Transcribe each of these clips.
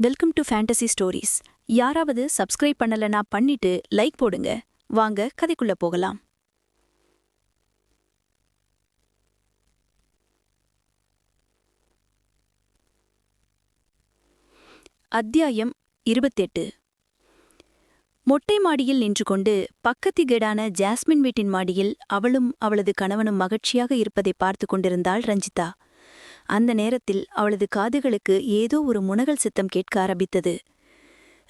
Welcome to fantasy stories யாராவது subscribe பண்ணலனா பண்ணிட்டு லைக் போடுங்க. வாங்க கதைக்குள்ள போகலாம். அத்தியாயம் இருபத்தெட்டு. மொட்டை மாடியில் நின்று கொண்டு பக்கத்து கேடான ஜாஸ்மின் வீட்டின் மாடியில் அவளும் அவளது கணவனும் மகிழ்ச்சியாக இருப்பதை பார்த்து கொண்டிருந்தாள் ரஞ்சிதா. அந்த நேரத்தில் அவளது காதுகளுக்கு ஏதோ ஒரு முனகல் சித்தம் கேட்க ஆரம்பித்தது.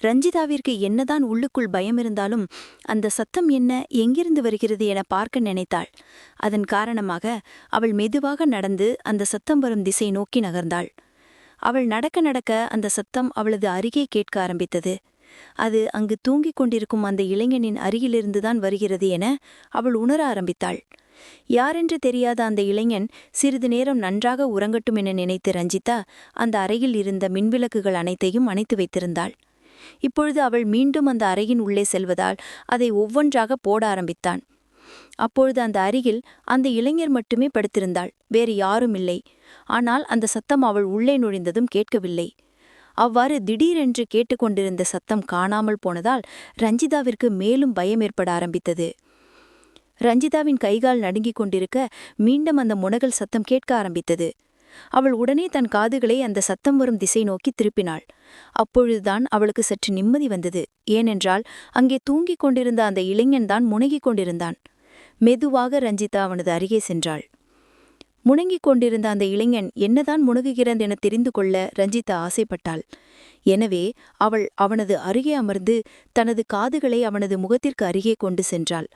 ரஞ்சிதாவிற்கு என்னதான் உள்ளுக்குள் பயம் இருந்தாலும் அந்த சத்தம் என்ன எங்கிருந்து வருகிறது என பார்க்க நினைத்தாள். அதன் காரணமாக அவள் மெதுவாக நடந்து அந்த சத்தம் வரும் திசை நோக்கி நகர்ந்தாள். அவள் நடக்க நடக்க அந்த சத்தம் அவளது அருகே கேட்க ஆரம்பித்தது. அது அங்கு தூங்கிக் கொண்டிருக்கும் அந்த இளைஞனின் அருகிலிருந்துதான் வருகிறது என அவள் உணர ஆரம்பித்தாள். யாரென்று தெரியாத அந்த இளைஞன் சிறிது நேரம் நன்றாக உறங்கட்டும் என நினைத்து ரஞ்சிதா அந்த அறையில் இருந்த மின்விளக்குகள் அனைத்தையும் அணைத்து வைத்திருந்தாள். இப்பொழுது அவள் மீண்டும் அந்த அறையின் உள்ளே செல்வதால் அதை ஒவ்வொன்றாக போட ஆரம்பித்தான். அப்பொழுது அந்த அருகில் அந்த இளைஞர் மட்டுமே படுத்திருந்தாள். வேறு யாரும் இல்லை. ஆனால் அந்த சத்தம் அவள் உள்ளே நுழைந்ததும் கேட்கவில்லை. அவ்வாறு திடீரென்று கேட்டுக்கொண்டிருந்த சத்தம் காணாமல் போனதால் ரஞ்சிதாவிற்கு மேலும் பயம் ஏற்பட ஆரம்பித்தது. ரஞ்சிதாவின் கைகால் நடுங்கிக் கொண்டிருக்க மீண்டும் அந்த முனகல் சத்தம் கேட்க ஆரம்பித்தது. அவள் உடனே தன் காதுகளை அந்த சத்தம் வரும் திசை நோக்கி திருப்பினாள். அப்பொழுதுதான் அவளுக்கு சற்று நிம்மதி வந்தது. ஏனென்றால் அங்கே தூங்கிக் கொண்டிருந்த அந்த இளைஞன்தான் முனகிக் கொண்டிருந்தான். மெதுவாக ரஞ்சிதா அவனது அருகே சென்றாள். முணங்கிக் கொண்டிருந்த அந்த இளைஞன் என்னதான் முணுகுகிறான் என தெரிந்து கொள்ள ரஞ்சிதா ஆசைப்பட்டாள். எனவே அவள் அவனது அருகே அமர்ந்து தனது காதுகளை அவனது முகத்திற்கு அருகே கொண்டு சென்றாள்.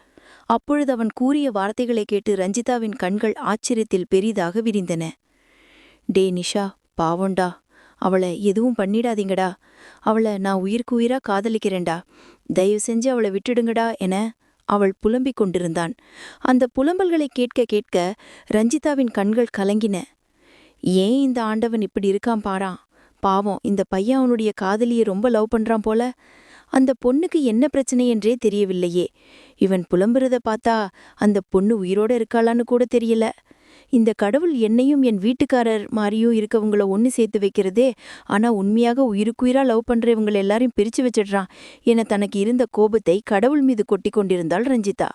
அப்பொழுது அவன் கூறிய வார்த்தைகளை கேட்டு ரஞ்சிதாவின் கண்கள் ஆச்சரியத்தில் பெரிதாக விரிந்தன. டே நிஷா பாவோண்டா அவளை எதுவும் பண்ணிடாதீங்கடா. அவளை நான் உயிருக்கு உயிரா காதலிக்கிறேன்டா. தயவு செஞ்சு அவளை விட்டுடுங்கடா என அவள் புலம்பிக் கொண்டிருந்தான். அந்த புலம்பல்களை கேட்க கேட்க ரஞ்சிதாவின் கண்கள் கலங்கின. ஏன் இந்த ஆண்டவன் இப்படி இருக்கான் பாரான் பாவம் இந்த பையன் அவனுடைய காதலியை ரொம்ப லவ் பண்றான் போல. அந்த பொண்ணுக்கு என்ன பிரச்சனை என்றே தெரியவில்லையே. இவன் புலம்புறத பார்த்தா அந்த பொண்ணு உயிரோட இருக்காளான்னு கூட தெரியல. இந்த கடவுள் என்னையும் என் வீட்டுக்காரர் மாதிரியும் இருக்கவங்கள ஒன்று சேர்த்து வைக்கிறதே. ஆனா உண்மையாக உயிருக்குயிரா லவ் பண்றவங்க எல்லாரையும் பிரிச்சு வச்சிடுறான். என தனக்கு இருந்த கோபத்தை கடவுள் மீது கொட்டி கொண்டிருந்தாள் ரஞ்சிதா.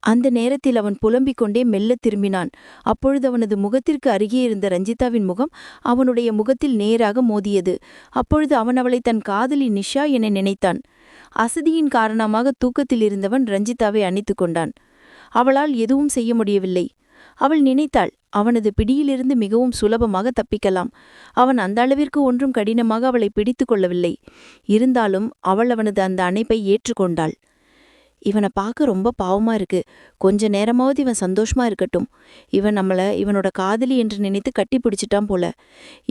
அந்த நேரத்தில் அவன் புலம்பிக் கொண்டே மெல்ல திரும்பினான். அப்பொழுது அவனது முகத்திற்கு அருகே இருந்த ரஞ்சிதாவின் முகம் அவனுடைய முகத்தில் நேராக மோதியது. அப்பொழுது அவன் அவளை தன் காதலி நிஷா என நினைத்தான். அசதியின் காரணமாக தூக்கத்தில் இருந்தவன் ரஞ்சிதாவை அணைத்து கொண்டான். அவளால் எதுவும் செய்ய முடியவில்லை. அவள் நினைத்தாள் அவனது பிடியிலிருந்து மிகவும் சுலபமாக தப்பிக்கலாம். அவன் அந்த அளவிற்கு ஒன்றும் கடினமாக அவளை பிடித்து கொள்ளவில்லை. இருந்தாலும் அவள் அவனது அந்த அணைப்பை ஏற்றுக்கொண்டாள். இவனை பார்க்க ரொம்ப பாவமா இருக்கு. கொஞ்ச நேரமாவது இவன் சந்தோஷமா இருக்கட்டும். இவன் நம்மள இவனோட காதலி என்று நினைத்து கட்டி பிடிச்சிட்டான் போல.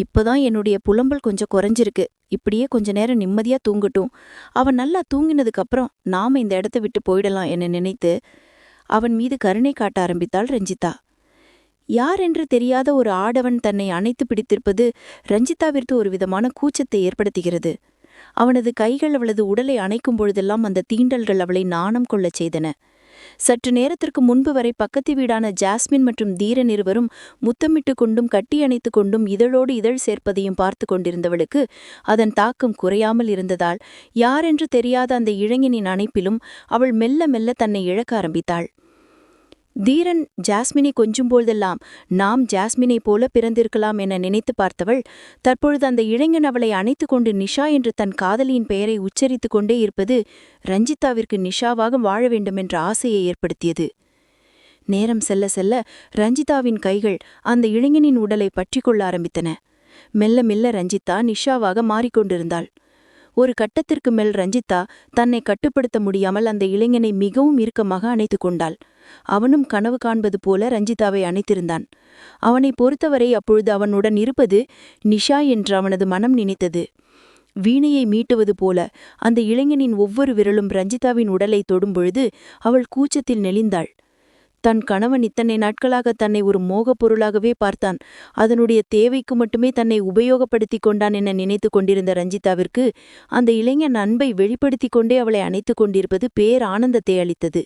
இப்பதான் என்னுடைய புலம்பல் கொஞ்சம் குறைஞ்சிருக்கு. இப்படியே கொஞ்ச நேரம் நிம்மதியா தூங்கட்டும். அவன் நல்லா தூங்கினதுக்கு அப்புறம் நாம இந்த இடத்த விட்டு போயிடலாம் என நினைத்து அவன் மீது கருணை காட்ட ஆரம்பித்தாள் ரஞ்சிதா. யார் என்று தெரியாத ஒரு ஆடவன் தன்னை அணைத்து பிடித்திருப்பது ரஞ்சிதாவிற்கு ஒரு விதமான கூச்சத்தை ஏற்படுத்துகிறது. அவனது கைகள் அவளது உடலை அணைக்கும் பொழுதெல்லாம் அந்த தீண்டல்கள் அவளை நாணம் கொள்ளச் செய்தன. சற்று நேரத்திற்கு முன்பு வரை பக்கத்து வீடான ஜாஸ்மின் மற்றும் தீரன் இருவரும் முத்தமிட்டு கொண்டும் கட்டி அணைத்து கொண்டும் இதழோடு இதழ் சேர்ப்பதையும் பார்த்து கொண்டிருந்தவளுக்கு அதன் தாக்கம் குறையாமல் இருந்ததால் யாரென்று தெரியாத அந்த இளைஞனின் அணைப்பிலும் அவள் மெல்ல மெல்ல தன்னை இழக்க ஆரம்பித்தாள். தீரன் ஜாஸ்மினை கொஞ்சும் போதெல்லாம் நாம் ஜாஸ்மினைப் போல பிறந்திருக்கலாம் என நினைத்து பார்த்தவள் தற்பொழுது அந்த இளைஞன் அவளை அணைத்து கொண்டு நிஷா என்று தன் காதலியின் பெயரை உச்சரித்துக் கொண்டே இருப்பது ரஞ்சிதாவிற்கு நிஷாவாக வாழ வேண்டுமென்ற ஆசையை ஏற்படுத்தியது. நேரம் செல்ல செல்ல ரஞ்சிதாவின் கைகள் அந்த இளைஞனின் உடலை பற்றி கொள்ள ஆரம்பித்தன. மெல்ல மெல்ல ரஞ்சிதா நிஷாவாக மாறிக்கொண்டிருந்தாள். ஒரு கட்டத்திற்கு மேல் ரஞ்சிதா தன்னை கட்டுப்படுத்த முடியாமல் அந்த இளைஞனை மிகவும் இறுக்கமாக அணைத்து கொண்டாள். அவனும் கனவு காண்பது போல ரஞ்சிதாவை அணைத்திருந்தான். அவனை பொறுத்தவரை அப்பொழுது அவனுடன் இருப்பது நிஷா என்று அவனது மனம் நினைத்தது. வீணையை மீட்டுவது போல அந்த இளைஞனின் ஒவ்வொரு விரலும் ரஞ்சிதாவின் உடலை தொடும்பொழுது அவள் கூச்சத்தில் நெளிந்தாள். தன் கணவன் இத்தனை நாட்களாக தன்னை ஒரு மோகப் பொருளாகவே பார்த்தான். அதனுடைய தேவைக்கு மட்டுமே தன்னை உபயோகப்படுத்திக் கொண்டான் என நினைத்து கொண்டிருந்த ரஞ்சிதாவிற்கு அந்த இளைஞன் அன்பை வெளிப்படுத்திக் கொண்டே அவளை அணைத்துக் கொண்டிருப்பது பேர் ஆனந்தத்தை அளித்தது.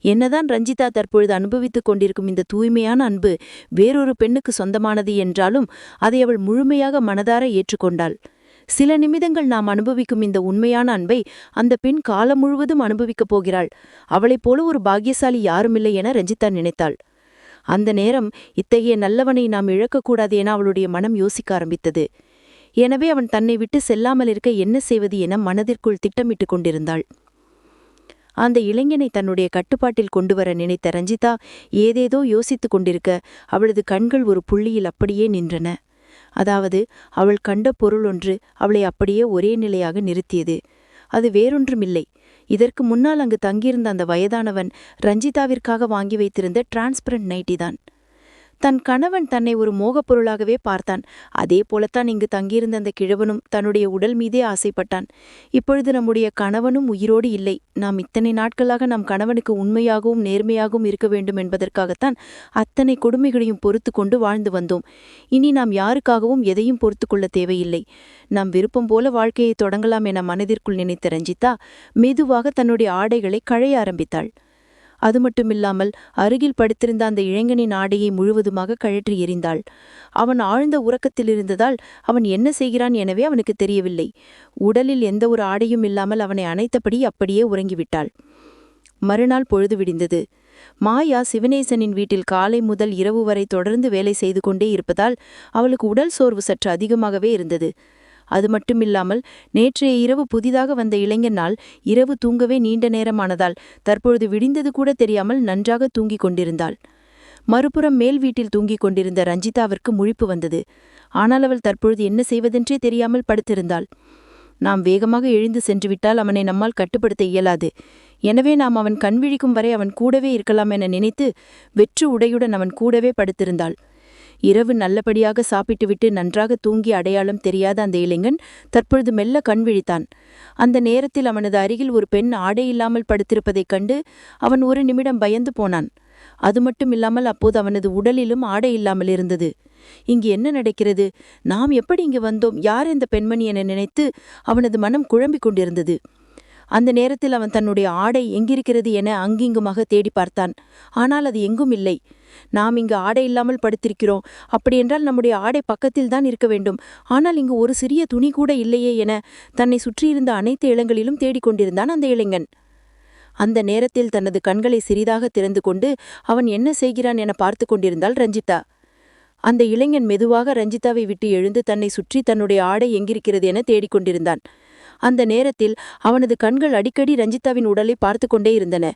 என்னதான் ரஞ்சிதா தற்பொழுது அனுபவித்துக் கொண்டிருக்கும் இந்த தூய்மையான அன்பு வேறொரு பெண்ணுக்கு சொந்தமானது என்றாலும் அதை அவள் முழுமையாக மனதார ஏற்றுக்கொண்டாள். சில நிமிடங்கள் நாம் அனுபவிக்கும் இந்த உண்மையான அன்பை அந்த பெண் காலம் முழுவதும் அனுபவிக்கப் போகிறாள். அவளைப் போல ஒரு பாக்கியசாலி யாருமில்லை என ரஞ்சிதா நினைத்தாள். அந்த நேரம் இத்தகைய நல்லவனை நாம் இழக்கக்கூடாது என அவளுடைய மனம் யோசிக்க ஆரம்பித்தது. எனவே அவன் தன்னை விட்டு செல்லாமல் இருக்க என்ன செய்வது என மனதிற்குள் திட்டமிட்டுக் கொண்டிருந்தாள். அந்த இளைஞனை தன்னுடைய கட்டுப்பாட்டில் கொண்டு வர நினைத்த ரஞ்சிதா ஏதேதோ யோசித்துக் கொண்டிருக்க அவளது கண்கள் ஒரு புள்ளியில் அப்படியே நின்றன. அதாவது அவள் கண்ட பொருள் ஒன்று அவளை அப்படியே ஒரே நிலையாக நிறுத்தியது. அது வேறொன்றுமில்லை. இதற்கு முன்னால் அங்கு தங்கியிருந்த அந்த வயதானவன் ரஞ்சிதாவிற்காக வாங்கி வைத்திருந்த டிரான்ஸ்பரண்ட் நைட்டிதான். தான் தன் கணவன் தன்னை ஒரு மோகப்பொருளாகவே பார்த்தான். அதே போலத்தான் இங்கு தங்கியிருந்த அந்த கிழவனும் தன்னுடைய உடல் மீதே ஆசைப்பட்டான். இப்பொழுது நம்முடைய கணவனும் உயிரோடு இல்லை. நாம் இத்தனை நாட்களாக நம் கணவனுக்கு உண்மையாகவும் நேர்மையாகவும் இருக்க வேண்டும் என்பதற்காகத்தான் அத்தனை கொடுமைகளையும் பொறுத்து கொண்டு வாழ்ந்து வந்தோம். இனி நாம் யாருக்காகவும் எதையும் பொறுத்து கொள்ள தேவையில்லை. நாம் விருப்பம் போல வாழ்க்கையை தொடங்கலாம் என மனதிற்குள் நினைத்த ரஞ்சிதா மெதுவாக தன்னுடைய ஆடைகளை கழைய ஆரம்பித்தாள். அது மட்டுமில்லாமல் அருகில் படுத்திருந்த அந்த இளைஞனின் ஆடையை முழுவதுமாக கழற்றி எறிந்தாள். அவன் ஆழ்ந்த உறக்கத்தில் இருந்ததால் அவன் என்ன செய்கிறான் எனவே அவனுக்கு தெரியவில்லை. உடலில் எந்த ஒரு ஆடையும் இல்லாமல் அவனை அணைத்தபடி அப்படியே உறங்கிவிட்டாள். மறுநாள் பொழுது விடிந்தது. மாயா சிவனேசனின் வீட்டில் காலை முதல் இரவு வரை தொடர்ந்து வேலை செய்து கொண்டே இருப்பதால் அவளுக்கு உடல் சோர்வு சற்று அதிகமாகவே இருந்தது. அது மட்டுமில்லாமல் நேற்றைய இரவு புதிதாக வந்த இளைஞனால் இரவு தூங்கவே நீண்ட நேரமானதால் தற்பொழுது விடிந்தது கூட தெரியாமல் நன்றாக தூங்கிக் கொண்டிருந்தாள். மறுபுறம் மேல் வீட்டில் தூங்கிக் கொண்டிருந்த ரஞ்சிதாவிற்கு முழிப்பு வந்தது. ஆனால் அவள் தற்பொழுது என்ன செய்வதென்றே தெரியாமல் படுத்திருந்தாள். நாம் வேகமாக எழுந்து சென்றுவிட்டால் அவனை நம்மால் கட்டுப்படுத்த இயலாது. எனவே நாம் அவன் கண் விழிக்கும் வரை அவன் கூடவே இருக்கலாம் என நினைத்து வெற்று உடையுடன் அவன் கூடவே படுத்திருந்தாள். இரவு நல்லபடியாக சாப்பிட்டுவிட்டு நன்றாக தூங்கி அடையாளம் தெரியாத அந்த இளைஞன் தற்பொழுது மெல்ல கண் விழித்தான். அந்த நேரத்தில் அவனது அருகில் ஒரு பெண் ஆடை இல்லாமல் படுத்திருப்பதைக் கண்டு அவன் ஒரு நிமிடம் பயந்து போனான். அது மட்டும் இல்லாமல் அப்போது அவனது உடலிலும் ஆடை இல்லாமல் இருந்தது. இங்கு என்ன நடக்கிறது? நாம் எப்படி இங்கு வந்தோம்? யார் இந்த பெண்மணி என நினைத்து அவனது மனம் குழம்பிக் கொண்டிருந்தது? அந்த நேரத்தில் அவன் தன்னுடைய ஆடை எங்கிருக்கிறது என அங்கிங்குமாக தேடி பார்த்தான். ஆனால் அது எங்கும் இல்லை. நாம் இங்கு ஆடை இல்லாமல் படுத்திருக்கிறோம். அப்படியென்றால் நம்முடைய ஆடை பக்கத்தில் தான் இருக்க வேண்டும். ஆனால் இங்கு ஒரு சிறிய துணி கூட இல்லையே என தன்னை சுற்றியிருந்த அனைத்து இளங்களிலும் தேடிக்கொண்டிருந்தான் அந்த இளைஞன். அந்த நேரத்தில் தனது கண்களை சிறிதாக திறந்து கொண்டு அவன் என்ன செய்கிறான் என பார்த்து கொண்டிருந்தாள் ரஞ்சிதா. அந்த இளைஞன் மெதுவாக ரஞ்சிதாவை விட்டு எழுந்து தன்னை சுற்றி தன்னுடைய ஆடை எங்கிருக்கிறது என தேடிக்கொண்டிருந்தான் அந்த நேரத்தில் அவனது கண்கள் அடிக்கடி ரஞ்சிதாவின் உடலை பார்த்து கொண்டே இருந்தன.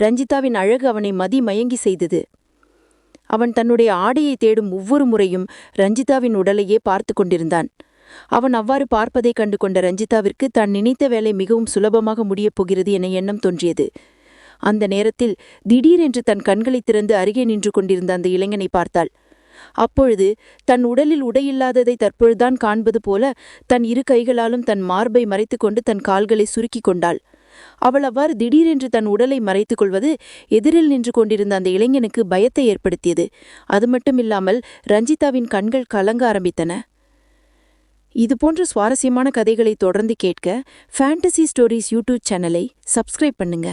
ரஞ்சிதாவின் அழகு அவனை மதி மயங்கி செய்தது. அவன் தன்னுடைய ஆடையை தேடும் ஒவ்வொரு முறையும் ரஞ்சிதாவின் உடலையே பார்த்து கொண்டிருந்தான். அவன் அவ்வாறு பார்ப்பதைக் கண்டு கொண்ட ரஞ்சிதாவிற்கு தான் நினைத்த வேலை மிகவும் சுலபமாக முடியப் போகிறது என எண்ணம் தோன்றியது. அந்த நேரத்தில் திடீரென்று தன் கண்களை திறந்து அருகே நின்று கொண்டிருந்த அந்த இளைஞனை பார்த்தாள். அப்பொழுது தன் உடலில் உடையில்லாததை தற்பொழுதுதான் காண்பது போல தன் இரு கைகளாலும் தன் மார்பை மறைத்துக்கொண்டு தன் கால்களை சுருக்கிக் கொண்டாள். அவள் அவ்வாறு திடீரென்று தன் உடலை மறைத்துக் கொள்வது எதிரில் நின்று கொண்டிருந்த அந்த இளைஞனுக்கு பயத்தை ஏற்படுத்தியது. அது மட்டுமில்லாமல் ரஞ்சிதாவின் கண்கள் கலங்க ஆரம்பித்தன. இதுபோன்ற சுவாரஸ்யமான கதைகளை தொடர்ந்து கேட்க ஃபேண்டசி ஸ்டோரிஸ் யூடியூப் சேனலை சப்ஸ்கிரைப் பண்ணுங்க.